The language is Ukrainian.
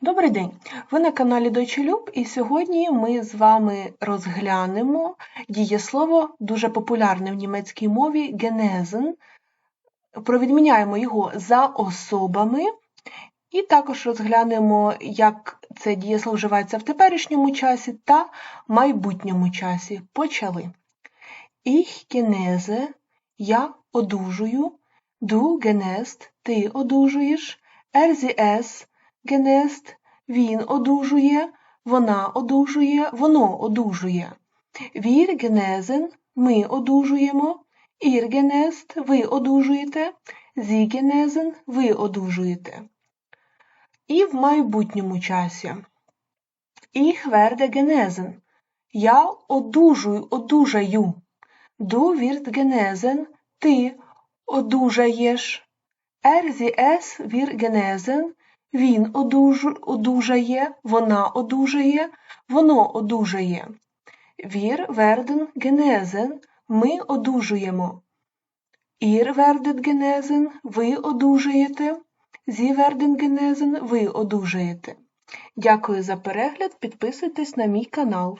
Добрий день! Ви на каналі Дойчелюб, і сьогодні ми з вами розглянемо дієслово дуже популярне в німецькій мові генезен. Провідміняємо його за особами, і також розглянемо, як це дієслово вживається в теперішньому часі та майбутньому часі. Почали. Ich genese я одужую, du genest ти одужуєш, er sie es генест, він одужує, вона одужує, воно одужує. Вір генезен, ми одужуємо, ір генест, ви одужуєте, зі генезен, ви одужуєте. І в майбутньому часі. Ich werde genesen. Я одужую, одужаю. Du wirst genesen, ти одужаєш. Er sie es wir genesen, він одуж, одужає, вона одужає, воно одужає. Wir werden genesen, ми одужуємо. Ihr werdet genesen, ви одужаєте. Sie werden genesen, ви одужаєте. Дякую за перегляд, підписуйтесь на мій канал.